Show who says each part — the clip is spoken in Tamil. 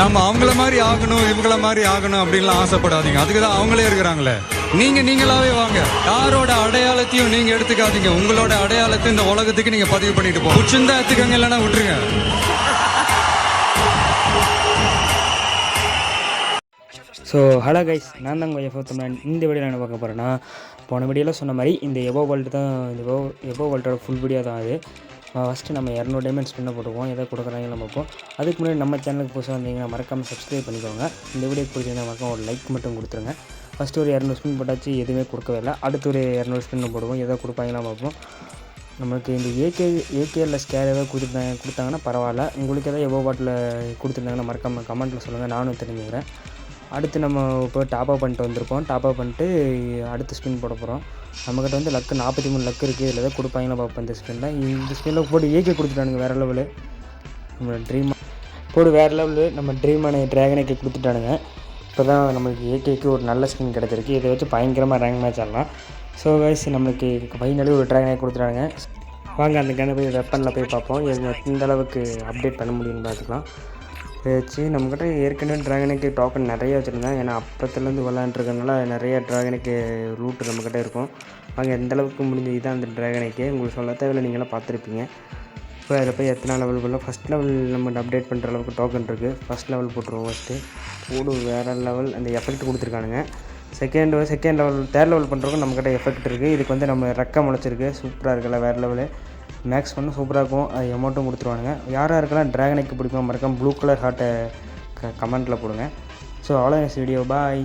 Speaker 1: நம்ம அவங்கள மாதிரி ஆகணும் இவங்கள மாதிரி ஆகணும் அப்படின்லாம் ஆசைப்படாதீங்க. அதுக்கு தான் அவங்களே இருக்கிறாங்களே. நீங்க நீங்களாவே வாங்க. யாரோட அடையாளத்தையும் நீங்க எடுத்துக்காதீங்க. உங்களோட அடையாளத்தை இந்த உலகத்துக்கு நீங்க பதிவு பண்ணிட்டு போ பிடிச்சிருந்தா எடுத்துக்கங்க இல்லைன்னா விட்டுருங்க.
Speaker 2: ஸோ ஹலோ கைஸ் நான் தான் கொஞ்சம் தமிழன். இந்த வீடியோ என்ன பார்க்க போகிறேன்னா போன வீடியோவில் சொன்ன மாதிரி இந்த எபோ வேர்ல்டு தான் இந்த எபோ எபோ வேர்ல்டோட ஃபுல் வீடியோ தான் அது. ஃபஸ்ட்டு நம்ம இரநூறு டைமண்ட்ஸ் பண்ண போட்டுக்குவோம். எதை கொடுக்குறாங்க நம்ம பார்ப்போம். அதுக்கு முன்னாடி நம்ம சேனலுக்கு புதுசாக வந்தீங்கன்னா மறக்காமல் சப்ஸ்கிரைப் பண்ணிக்கோங்க. இந்த வீடியோ பிடிச்சிங்கன்னா மறக்காம ஒரு லைக் மட்டும் கொடுத்துருங்க. ஃபஸ்ட்டு ஒரு இரநூறு ஸ்பின் போட்டாச்சு எதுவுமே கொடுக்கவே இல்லை. அடுத்து ஒரு இரநூறு ஸ்பின் போடுவோம். எதை கொடுப்பாங்களா பார்ப்போம். நமக்கு இந்த ஏகே ஏகேஎல்ல ஸ்கேர் ஏதாவது கொடுத்துருந்தாங்க கொடுத்தாங்கன்னா பரவாயில்ல. உங்களுக்கு எதாவது எவ்வளோ பாட்டில் கொடுத்துருந்தாங்கன்னா மறக்காமல் கமெண்ட்டில் சொல்லுங்கள் நானும் தெரிஞ்சுக்கிறேன். அடுத்து நம்ம இப்போ டாப்அப் பண்ணிட்டு வந்திருக்கோம். டாப்அப் பண்ணிட்டு அடுத்து ஸ்பின் போட போகிறோம் நம்மக்கிட்ட வந்து லக்கு நாற்பத்தி மூணு லக்கு இருக்குது இதில் ஏதாவது கொடுப்பாங்களா பார்ப்போம். இந்த ஸ்பின்னில் இந்த ஸ்பின்னில் போட்டு ஏகே கொடுத்துட்டானுங்க வேறு லெவலு நம்ம ட்ரீம் போடு வேறு லெவலு நம்ம ட்ரீமான ட்ராகனுக்கு கொடுத்துட்டானுங்க. இப்போ தான் நம்மளுக்கு ஏகேக்கு ஒரு நல்ல ஸ்கின் கிடச்சிருக்கு. இதை வச்சு பயங்கரமாக ரேங்க் மேட்ச் ஆடலாம். ஸோ கைஸ் நம்மளுக்கு ஃபைனலி ஒரு ட்ராகனை கொடுத்துட்டாங்க வாங்க அந்த கண்ணை போய் வெப்பனில் போய் பார்ப்போம். எந்த அளவுக்கு அப்டேட் பண்ண முடியும்னு பார்த்துக்கலாம். இதை வச்சு நம்மக்கிட்ட ஏற்கனவே ட்ராகனுக்கு டோக்கன் நிறைய வச்சுருந்தேன் ஏன்னா அப்பத்துலேருந்து விளாண்டுருக்கனால நிறைய ட்ராகனுக்கு ரூட் நம்மக்கிட்ட இருக்கும். வாங்க எந்த அளவுக்கு முடிஞ்சது தான் அந்த ட்ராகனுக்கு உங்களுக்கு சொல்ல தேவையில்லை. நீங்களாம் பார்த்துருப்பீங்க. இப்போ அதில் போய் எத்தனை லெவல் போடலாம் ஃபஸ்ட் லெவல் நம்ம அப்டேட் பண்ணுற அளவுக்கு டோக்கன் இருக்குது ஃபஸ்ட் லெவல் போட்டுருவோம் ஃபஸ்ட்டு போடு வேறு லெவல் அந்த effect கொடுத்துருக்கானுங்க. Second second level third level பண்ணுறதுக்கு நம்மக்கிட்ட எஃபெக்ட் இருக்குது இதுக்கு வந்து நம்ம ரெக்கம் முளைச்சிருக்கு. சூப்பராக இருக்குல்ல வேறு லெவலு மேக்ஸ் பண்ண சூப்பராக இருக்கும். அது அமௌண்ட்டும் கொடுத்துருவானுங்க. யாராக இருக்கலாம் ட்ராகனுக்கு பிடிக்கும் மறக்காம ப்ளூ கலர் ஹார்ட்டை க கமெண்ட்டில் போடுங்க. ஸோ அவ்வளோ வீடியோ பாய்